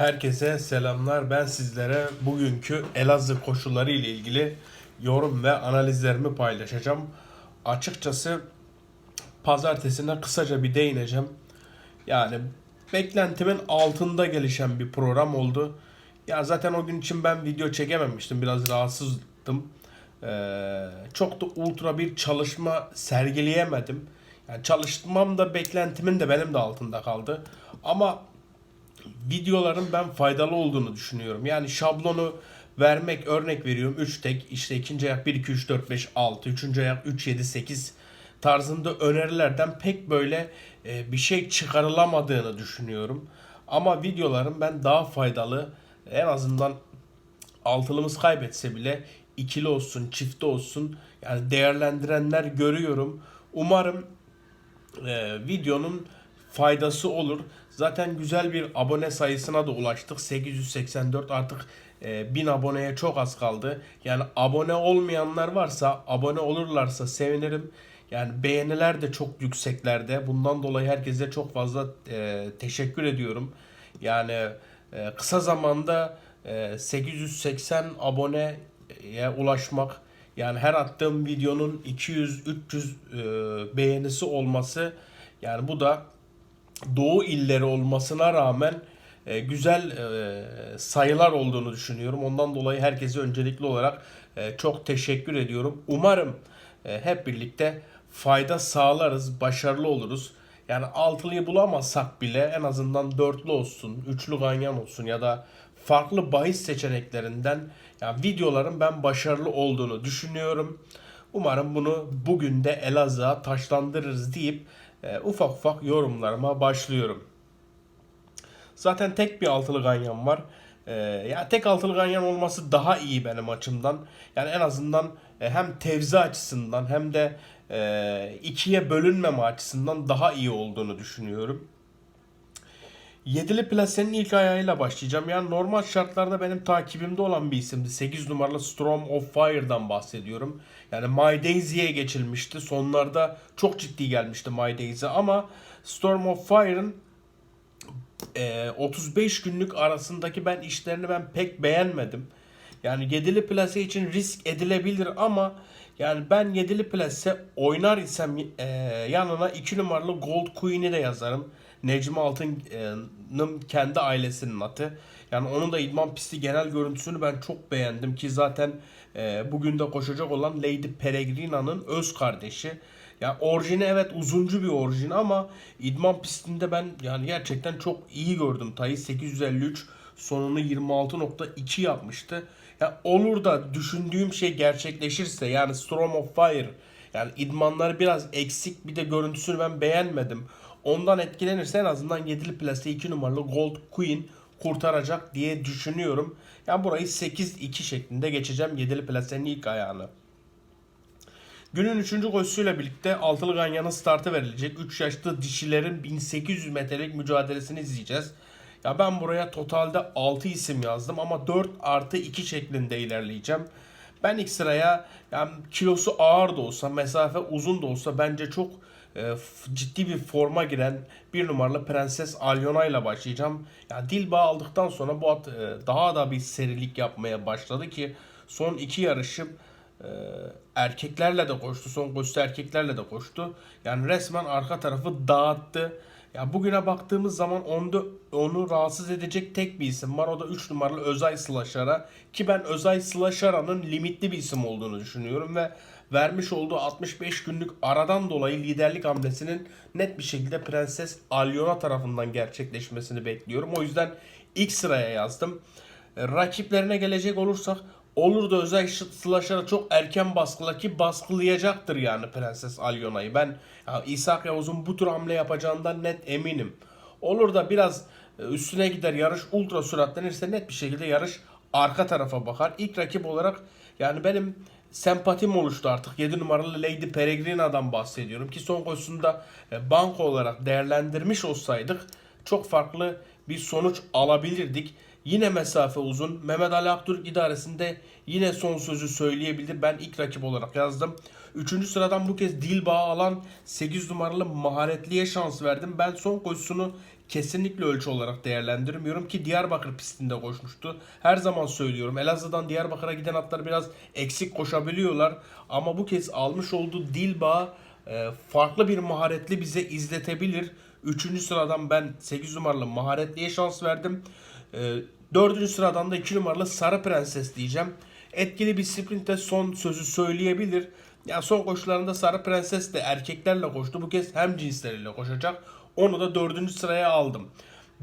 Herkese selamlar. Ben sizlere bugünkü Elazığ koşulları ile ilgili yorum ve analizlerimi paylaşacağım. Açıkçası pazartesine kısaca bir değineceğim. Yani beklentimin altında gelişen bir program oldu. Ya zaten o gün için ben video çekememiştim. Biraz rahatsızdım. Ee, çok da ultra bir çalışma sergileyemedim. Yani çalışmam da beklentimin de benim de altında kaldı. Ama videoların ben faydalı olduğunu düşünüyorum. Yani şablonu vermek örnek veriyorum 3 tek işte ikinci ayak 1 2 3 4 5 6 üçüncü ayak 3 7 8 tarzında önerilerden pek böyle e, bir şey çıkarılamadığını düşünüyorum. Ama videoların ben daha faydalı en azından altılımız kaybetse bile ikili olsun, çifte olsun yani değerlendirenler görüyorum. Umarım e, videonun faydası olur. Zaten güzel bir abone sayısına da ulaştık. 884 artık e, 1000 aboneye çok az kaldı. Yani abone olmayanlar varsa abone olurlarsa sevinirim. Yani beğeniler de çok yükseklerde. Bundan dolayı herkese çok fazla e, teşekkür ediyorum. Yani e, kısa zamanda e, 880 aboneye ulaşmak yani her attığım videonun 200-300 e, beğenisi olması yani bu da Doğu illeri olmasına rağmen e, güzel e, sayılar olduğunu düşünüyorum. Ondan dolayı herkese öncelikli olarak e, çok teşekkür ediyorum. Umarım e, hep birlikte fayda sağlarız, başarılı oluruz. Yani altılıyı bulamazsak bile en azından dörtlü olsun, üçlü ganyan olsun ya da farklı bahis seçeneklerinden yani videoların ben başarılı olduğunu düşünüyorum. Umarım bunu bugün de Elazığ'a taşlandırırız deyip e, ufak ufak yorumlarıma başlıyorum. Zaten tek bir altılı ganyan var. E, ya tek altılı ganyan olması daha iyi benim açımdan. Yani en azından e, hem tevzi açısından hem de e, ikiye bölünmeme açısından daha iyi olduğunu düşünüyorum. Yedili plasenin ilk ayağıyla başlayacağım. Yani normal şartlarda benim takibimde olan bir isimdi. 8 numaralı Storm of Fire'dan bahsediyorum. Yani My Daisy'ye geçilmişti. Sonlarda çok ciddi gelmişti My Daisy ama Storm of Fire'ın e, 35 günlük arasındaki ben işlerini ben pek beğenmedim. Yani yedili plase için risk edilebilir ama yani ben yedili plase oynar isem e, yanına 2 numaralı Gold Queen'i de yazarım. Necmi Altın'ın kendi ailesinin atı. Yani onun da idman pisti genel görüntüsünü ben çok beğendim ki zaten e, bugün de koşacak olan Lady Peregrina'nın öz kardeşi. Yani orijini evet uzuncu bir orijin ama idman pistinde ben yani gerçekten çok iyi gördüm. Tayı 853 sonunu 26.2 yapmıştı. Yani olur da düşündüğüm şey gerçekleşirse yani Storm of Fire yani idmanları biraz eksik bir de görüntüsünü ben beğenmedim. Ondan etkilenirse en azından 7'li plase 2 numaralı Gold Queen kurtaracak diye düşünüyorum. Yani burayı 8-2 şeklinde geçeceğim 7'li plasenin ilk ayağını. Günün 3. koşusuyla birlikte altılı ganyanın startı verilecek. 3 yaşlı dişilerin 1800 metrelik mücadelesini izleyeceğiz. Ya ben buraya totalde 6 isim yazdım ama 4 artı 2 şeklinde ilerleyeceğim. Ben ilk sıraya yani kilosu ağır da olsa, mesafe uzun da olsa bence çok ciddi bir forma giren bir numaralı Prenses Alyona ile başlayacağım. Yani dil bağı aldıktan sonra bu at e, daha da bir serilik yapmaya başladı ki son iki yarışım e, erkeklerle de koştu. Son koşusu erkeklerle de koştu. Yani resmen arka tarafı dağıttı. Ya bugüne baktığımız zaman onda onu rahatsız edecek tek bir isim var. O da 3 numaralı Özay Slaşar'a. Ki ben Özay Slaşar'ın limitli bir isim olduğunu düşünüyorum ve vermiş olduğu 65 günlük aradan dolayı liderlik hamlesinin net bir şekilde Prenses Alyona tarafından gerçekleşmesini bekliyorum. O yüzden ilk sıraya yazdım. E, Rakiplerine gelecek olursak olur da özel slasher'a çok erken baskıla ki baskılayacaktır yani Prenses Alyona'yı. Ben ya, İshak Yavuz'un bu tür hamle yapacağından net eminim. Olur da biraz e, üstüne gider yarış ultra süratlenirse net bir şekilde yarış arka tarafa bakar. İlk rakip olarak yani benim sempatim oluştu artık. 7 numaralı Lady Peregrina'dan bahsediyorum ki son koşusunda e, banko olarak değerlendirmiş olsaydık çok farklı bir sonuç alabilirdik. Yine mesafe uzun. Mehmet Ali Aktürk idaresinde yine son sözü söyleyebilir. Ben ilk rakip olarak yazdım. Üçüncü sıradan bu kez dil bağı alan 8 numaralı maharetliye şans verdim. Ben son koşusunu kesinlikle ölçü olarak değerlendirmiyorum ki Diyarbakır pistinde koşmuştu. Her zaman söylüyorum Elazığ'dan Diyarbakır'a giden atlar biraz eksik koşabiliyorlar ama bu kez almış olduğu Dilba e, farklı bir maharetli bize izletebilir. Üçüncü sıradan ben 8 numaralı maharetliye şans verdim. E, dördüncü sıradan da 2 numaralı Sarı Prenses diyeceğim. Etkili bir sprintte son sözü söyleyebilir. Yani son koşularında Sarı Prenses de erkeklerle koştu. Bu kez hem cinsleriyle koşacak. Onu da dördüncü sıraya aldım.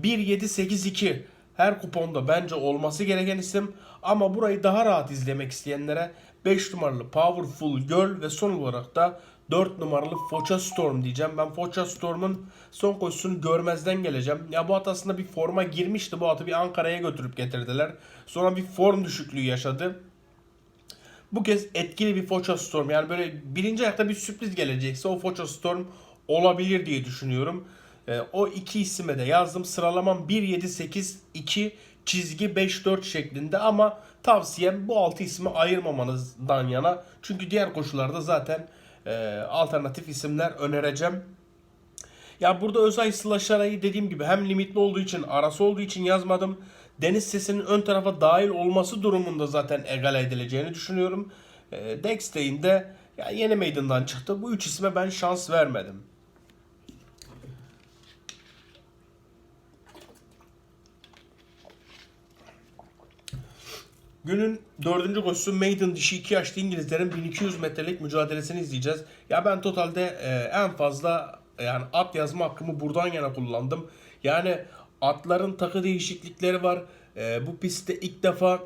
1-7-8-2 her kuponda bence olması gereken isim. Ama burayı daha rahat izlemek isteyenlere 5 numaralı Powerful Girl ve son olarak da 4 numaralı Foça Storm diyeceğim. Ben Foça Storm'un son koşusunu görmezden geleceğim. Ya bu at aslında bir forma girmişti. Bu atı bir Ankara'ya götürüp getirdiler. Sonra bir form düşüklüğü yaşadı. Bu kez etkili bir Foça Storm. Yani böyle birinci ayakta bir sürpriz gelecekse o Foça Storm olabilir diye düşünüyorum. Ee, o iki isime de yazdım. Sıralamam 1-7-8-2 çizgi 5-4 şeklinde ama tavsiyem bu altı ismi ayırmamanızdan yana. Çünkü diğer koşullarda zaten e, alternatif isimler önereceğim. Ya burada Özay Slaşara'yı dediğim gibi hem limitli olduğu için arası olduğu için yazmadım. Deniz sesinin ön tarafa dahil olması durumunda zaten egale edileceğini düşünüyorum. E, Dextey'in de ya yeni meydandan çıktı. Bu üç isme ben şans vermedim. Günün dördüncü koşusu Maiden dişi 2 yaşlı İngilizlerin 1200 metrelik mücadelesini izleyeceğiz. Ya ben totalde e, en fazla yani at yazma hakkımı buradan yana kullandım. Yani atların takı değişiklikleri var. E, bu pistte ilk defa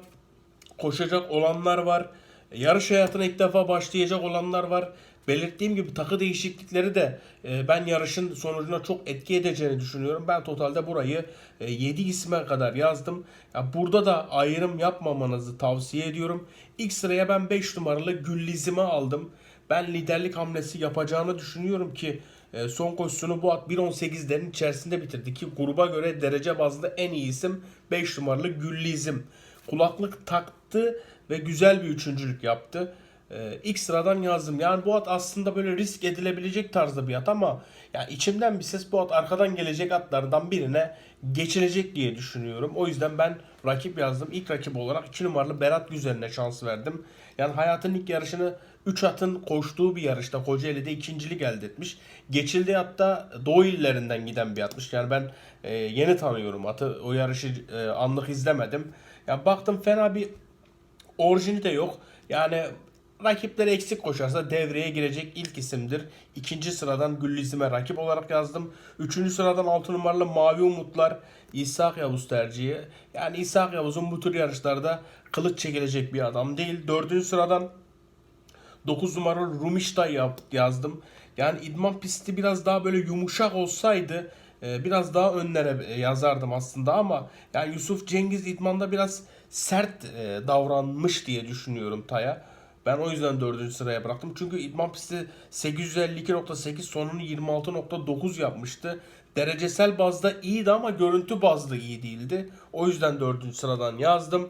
koşacak olanlar var. Yarış hayatına ilk defa başlayacak olanlar var. Belirttiğim gibi takı değişiklikleri de e, ben yarışın sonucuna çok etki edeceğini düşünüyorum. Ben totalde burayı e, 7 isme kadar yazdım. Ya burada da ayrım yapmamanızı tavsiye ediyorum. İlk sıraya ben 5 numaralı Güllizim'i aldım. Ben liderlik hamlesi yapacağını düşünüyorum ki e, son koşusunu bu at 1.18'lerin içerisinde bitirdi ki gruba göre derece bazlı en iyi isim 5 numaralı Güllizim. Kulaklık taktı ve güzel bir üçüncülük yaptı. Ee, ilk sıradan yazdım. Yani bu at aslında böyle risk edilebilecek tarzda bir at ama yani içimden bir ses bu at arkadan gelecek atlardan birine geçilecek diye düşünüyorum. O yüzden ben rakip yazdım. İlk rakip olarak 2 numaralı Berat Güzel'ine şans verdim. Yani hayatın ilk yarışını 3 atın koştuğu bir yarışta Kocaeli'de ikincilik elde etmiş. Geçildiği hatta Doğu illerinden giden bir atmış. Yani ben e, yeni tanıyorum atı. O yarışı e, anlık izlemedim. Ya baktım fena bir orijini de yok. Yani rakipleri eksik koşarsa devreye girecek ilk isimdir. İkinci sıradan Güllizim'e rakip olarak yazdım. Üçüncü sıradan 6 numaralı Mavi Umutlar İshak Yavuz tercihi. Yani İshak Yavuz'un bu tür yarışlarda kılıç çekilecek bir adam değil. Dördüncü sıradan 9 numaralı Rumişta yazdım. Yani idman pisti biraz daha böyle yumuşak olsaydı e, biraz daha önlere e, yazardım aslında ama yani Yusuf Cengiz idmanda biraz sert e, davranmış diye düşünüyorum Tay'a. Ben o yüzden 4. sıraya bıraktım. Çünkü idman pisti 852.8 sonunu 26.9 yapmıştı. Derecesel bazda iyiydi ama görüntü bazlı iyi değildi. O yüzden 4. sıradan yazdım.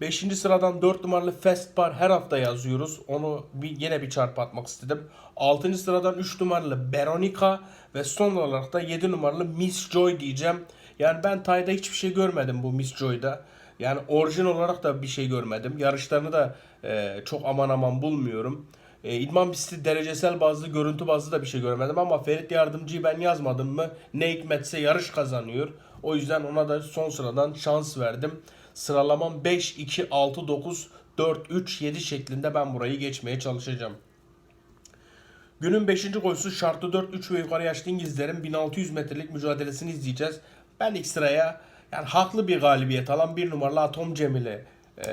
5. sıradan 4 numaralı Fast Bar her hafta yazıyoruz. Onu bir, yine bir çarpı atmak istedim. 6. sıradan 3 numaralı Veronica ve son olarak da 7 numaralı Miss Joy diyeceğim. Yani ben Tay'da hiçbir şey görmedim bu Miss Joy'da. Yani orijin olarak da bir şey görmedim. Yarışlarını da e, çok aman aman bulmuyorum. E, İdman pisti derecesel bazlı, görüntü bazlı da bir şey görmedim ama Ferit Yardımcı'yı ben yazmadım mı ne hikmetse yarış kazanıyor. O yüzden ona da son sıradan şans verdim. Sıralamam 5, 2, 6, 9, 4, 3, 7 şeklinde ben burayı geçmeye çalışacağım. Günün 5. koşusu şartlı 4 3 ve yukarı yaşlı İngilizlerin 1600 metrelik mücadelesini izleyeceğiz. Ben ilk sıraya yani haklı bir galibiyet alan bir numaralı Atom Cemil'e e,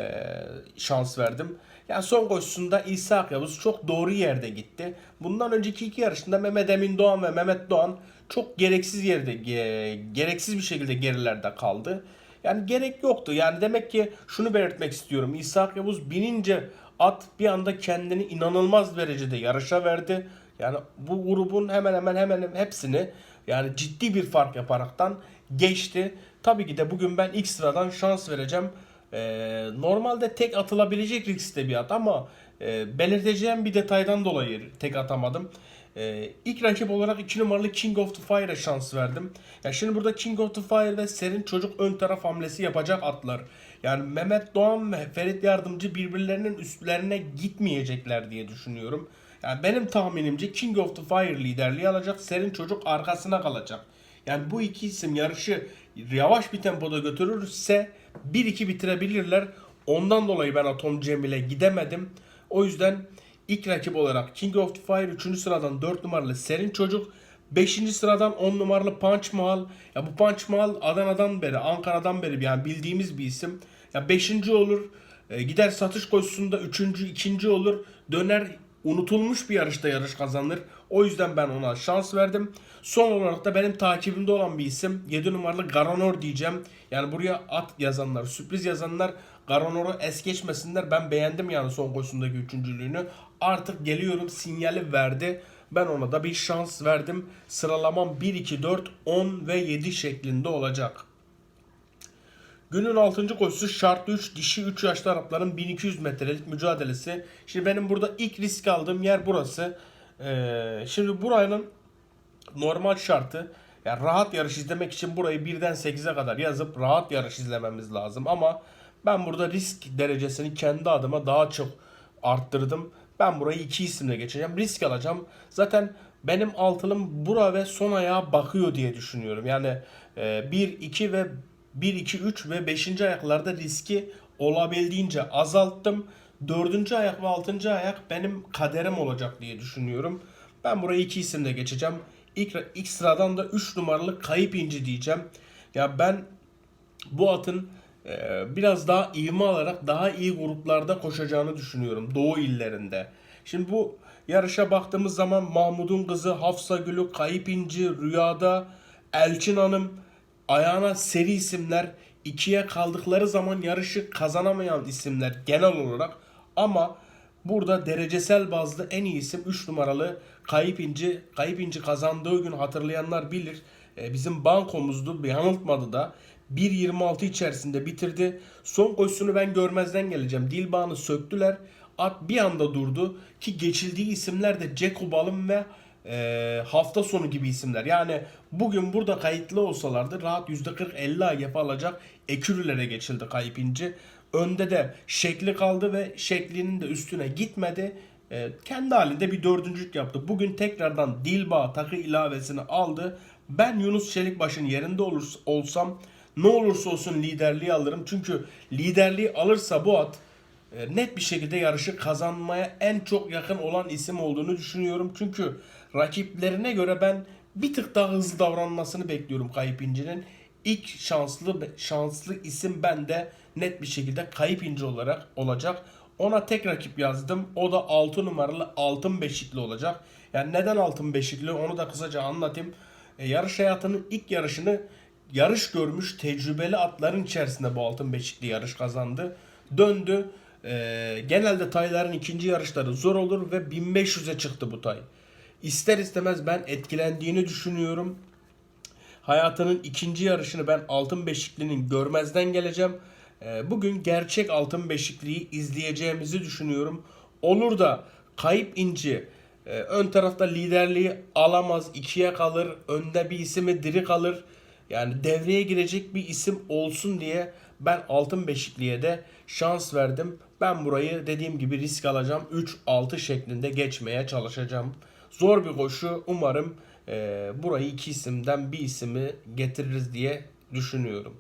şans verdim. Yani son koşusunda İsa Yavuz çok doğru yerde gitti. Bundan önceki iki yarışında Mehmet Emin Doğan ve Mehmet Doğan çok gereksiz yerde ge- gereksiz bir şekilde gerilerde kaldı. Yani gerek yoktu. Yani demek ki şunu belirtmek istiyorum. İsa Yavuz binince at bir anda kendini inanılmaz derecede yarışa verdi. Yani bu grubun hemen hemen hemen hepsini yani ciddi bir fark yaparaktan geçti. Tabii ki de bugün ben ilk sıradan şans vereceğim. Ee, normalde tek atılabilecek riskte bir at ama e, belirteceğim bir detaydan dolayı tek atamadım. Ee, ilk rakip olarak 2 numaralı King of the Fire'a şans verdim. Ya şimdi burada King of the Fire ve Serin Çocuk ön taraf hamlesi yapacak atlar. Yani Mehmet Doğan ve Ferit Yardımcı birbirlerinin üstlerine gitmeyecekler diye düşünüyorum. Yani benim tahminimce King of the Fire liderliği alacak. Serin Çocuk arkasına kalacak. Yani bu iki isim yarışı yavaş bir tempoda götürürse 1-2 bitirebilirler. Ondan dolayı ben Atom Cemil'e gidemedim. O yüzden ilk rakip olarak King of the Fire 3. sıradan 4 numaralı Serin Çocuk 5. sıradan 10 numaralı Punch Mahal. Ya bu Punch Mahal Adana'dan beri, Ankara'dan beri yani bildiğimiz bir isim. Ya 5. olur. e, gider satış koşusunda 3. 2. olur. Döner unutulmuş bir yarışta yarış kazanır. O yüzden ben ona şans verdim. Son olarak da benim takibimde olan bir isim 7 numaralı Garanor diyeceğim. Yani buraya at yazanlar, sürpriz yazanlar Garanor'u es geçmesinler. Ben beğendim yani son koşusundaki üçüncülüğünü. Artık geliyorum sinyali verdi. Ben ona da bir şans verdim. Sıralamam 1, 2, 4, 10 ve 7 şeklinde olacak. Günün 6. koşusu şartlı 3 dişi 3 yaşlı Arapların 1200 metrelik mücadelesi. Şimdi benim burada ilk risk aldığım yer burası. Ee, şimdi buranın normal şartı yani rahat yarış izlemek için burayı 1'den 8'e kadar yazıp rahat yarış izlememiz lazım. Ama ben burada risk derecesini kendi adıma daha çok arttırdım. Ben burayı iki isimle geçeceğim. Risk alacağım. Zaten benim altılım bura ve son ayağa bakıyor diye düşünüyorum. Yani 1, 2 ve 1, 2, 3 ve 5. ayaklarda riski olabildiğince azalttım. 4. ayak ve 6. ayak benim kaderim olacak diye düşünüyorum. Ben burayı iki isimle geçeceğim. İlk, ilk sıradan da 3 numaralı Kayıp İnci diyeceğim. Ya ben bu atın e, biraz daha ivme alarak daha iyi gruplarda koşacağını düşünüyorum Doğu illerinde. Şimdi bu yarışa baktığımız zaman Mahmud'un kızı Hafsa Gülü, Kayıp İnci, Rüyada, Elçin Hanım ayağına seri isimler ikiye kaldıkları zaman yarışı kazanamayan isimler genel olarak ama burada derecesel bazda en iyi isim 3 numaralı Kayıp İnci. Kayıp İnci kazandığı gün hatırlayanlar bilir. E, bizim bankomuzdu. Bir yanıltmadı da. 1.26 içerisinde bitirdi. Son koşusunu ben görmezden geleceğim. Dilbağını söktüler. At bir anda durdu. Ki geçildiği isimler de Jacob Alım ve e, hafta sonu gibi isimler. Yani bugün burada kayıtlı olsalardı rahat %40-50 AGF alacak ekürülere geçildi Kayıp İnci. Önde de şekli kaldı ve şeklinin de üstüne gitmedi. E, kendi halinde bir dördüncülük yaptı. Bugün tekrardan Dilba takı ilavesini aldı. Ben Yunus Çelikbaş'ın yerinde olur, olsam ne olursa olsun liderliği alırım. Çünkü liderliği alırsa bu at e, net bir şekilde yarışı kazanmaya en çok yakın olan isim olduğunu düşünüyorum. Çünkü rakiplerine göre ben bir tık daha hızlı davranmasını bekliyorum Kayıp İnci'nin. İlk şanslı şanslı isim bende net bir şekilde Kayıp İnci olarak olacak. Ona tek rakip yazdım. O da 6 numaralı altın beşikli olacak. Yani neden altın beşikli onu da kısaca anlatayım. E, yarış hayatının ilk yarışını yarış görmüş tecrübeli atların içerisinde bu altın beşikli yarış kazandı. Döndü. E, genelde tayların ikinci yarışları zor olur ve 1500'e çıktı bu tay. İster istemez ben etkilendiğini düşünüyorum. Hayatının ikinci yarışını ben altın beşiklinin görmezden geleceğim. E, bugün gerçek altın beşikliği izleyeceğimizi düşünüyorum. Olur da kayıp inci e, ön tarafta liderliği alamaz, ikiye kalır, önde bir isimi diri kalır. Yani devreye girecek bir isim olsun diye ben altın beşikliğe de şans verdim. Ben burayı dediğim gibi risk alacağım. 3-6 şeklinde geçmeye çalışacağım. Zor bir koşu. Umarım e, burayı iki isimden bir isimi getiririz diye düşünüyorum.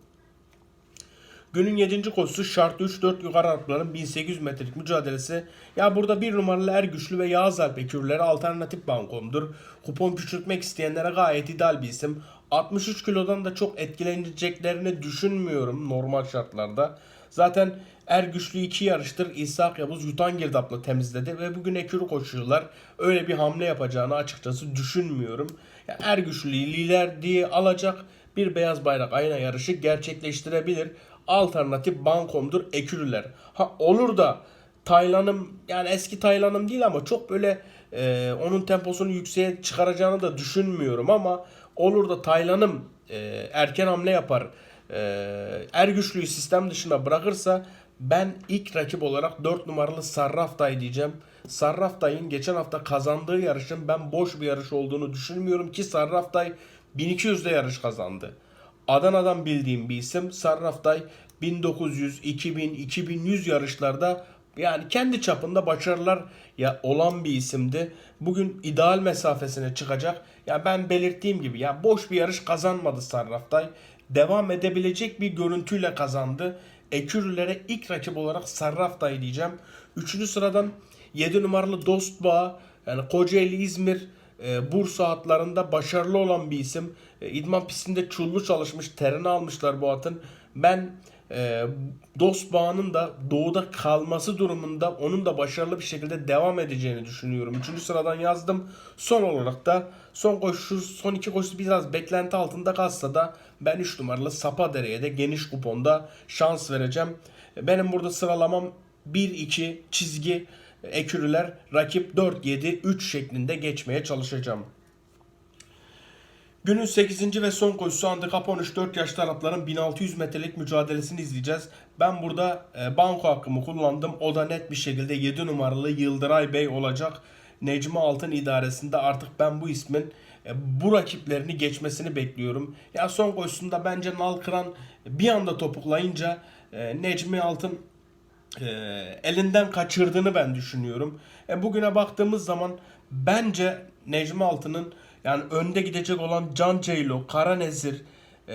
Günün 7. koşusu şartlı 3-4 yukarı atların 1800 metrelik mücadelesi. Ya burada bir numaralı Ergüçlü ve Yağız Alp ekürleri alternatif bankomdur. Kupon küçültmek isteyenlere gayet ideal bir isim. 63 kilodan da çok etkileneceklerini düşünmüyorum normal şartlarda. Zaten Ergüçlü iki yarıştır İshak Yavuz yutan girdapla temizledi ve bugün ekürü koşuyorlar. Öyle bir hamle yapacağını açıkçası düşünmüyorum. Yani Ergüçlü'yü lider diye alacak bir beyaz bayrak ayna yarışı gerçekleştirebilir. Alternatif bankomdur ekürüler. Ha olur da Taylan'ım yani eski Taylan'ım değil ama çok böyle e, onun temposunu yükseğe çıkaracağını da düşünmüyorum ama olur da Taylan'ım e, erken hamle yapar. E, er güçlüyü sistem dışına bırakırsa Ben ilk rakip olarak 4 numaralı Sarraf Day diyeceğim. Sarraf Day'ın geçen hafta kazandığı yarışın ben boş bir yarış olduğunu düşünmüyorum ki Sarraf Day 1200'de yarış kazandı. Adana'dan bildiğim bir isim. Sarraf Day 1900, 2000, 2100 yarışlarda yani kendi çapında başarılar ya olan bir isimdi. Bugün ideal mesafesine çıkacak. Ya ben belirttiğim gibi ya boş bir yarış kazanmadı Sarraftay. Devam edebilecek bir görüntüyle kazandı. Ekürülere ilk rakip olarak Sarraftay diyeceğim. Üçüncü sıradan 7 numaralı Dostbağ yani Kocaeli İzmir e, Bursa hatlarında başarılı olan bir isim. E, İdman pistinde çullu çalışmış, terini almışlar bu atın. Ben e, Dostbağ'ın da doğuda kalması durumunda onun da başarılı bir şekilde devam edeceğini düşünüyorum. Üçüncü sıradan yazdım. Son olarak da son koşu, son iki koşusu biraz beklenti altında kalsa da ben 3 numaralı Sapadere'ye de geniş kuponda şans vereceğim. Benim burada sıralamam 1-2 çizgi ekürüler rakip 4-7-3 şeklinde geçmeye çalışacağım. Günün 8. ve son koşusu handikap 13 4 yaşlı Arapların 1600 metrelik mücadelesini izleyeceğiz. Ben burada e, banko hakkımı kullandım. O da net bir şekilde 7 numaralı Yıldıray Bey olacak. Necmi Altın idaresinde artık ben bu ismin e, bu rakiplerini geçmesini bekliyorum. Ya son koşusunda bence Nalkıran bir anda topuklayınca e, Necmi Altın e, elinden kaçırdığını ben düşünüyorum. E, bugüne baktığımız zaman bence Necmi Altı'nın yani önde gidecek olan Can Ceylo, Kara Nezir, e,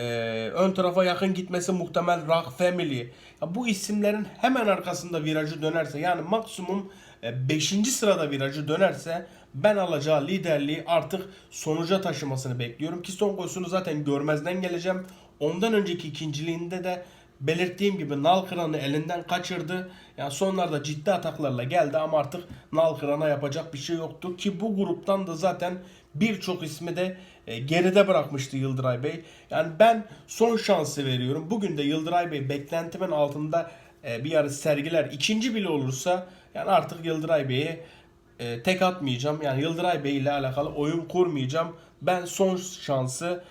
ön tarafa yakın gitmesi muhtemel Rock Family. Ya bu isimlerin hemen arkasında virajı dönerse yani maksimum 5. sırada virajı dönerse ben alacağı liderliği artık sonuca taşımasını bekliyorum. Ki son koşusunu zaten görmezden geleceğim. Ondan önceki ikinciliğinde de belirttiğim gibi Nalkıran'ı elinden kaçırdı. Yani sonlarda ciddi ataklarla geldi ama artık Nalkıran'a yapacak bir şey yoktu. Ki bu gruptan da zaten birçok ismi de e, geride bırakmıştı Yıldıray Bey. Yani ben son şansı veriyorum. Bugün de Yıldıray Bey beklentimin altında e, bir yarış sergiler. ikinci bile olursa yani artık Yıldıray Bey'e e, tek atmayacağım. Yani Yıldıray Bey ile alakalı oyun kurmayacağım. Ben son şansı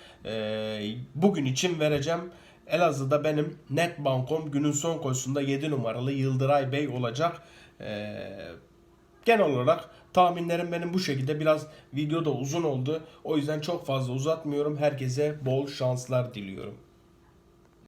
bugün için vereceğim. Elazığ'da benim net bankom günün son koşusunda 7 numaralı Yıldıray Bey olacak. Genel olarak tahminlerim benim bu şekilde. Biraz video da uzun oldu. O yüzden çok fazla uzatmıyorum. Herkese bol şanslar diliyorum.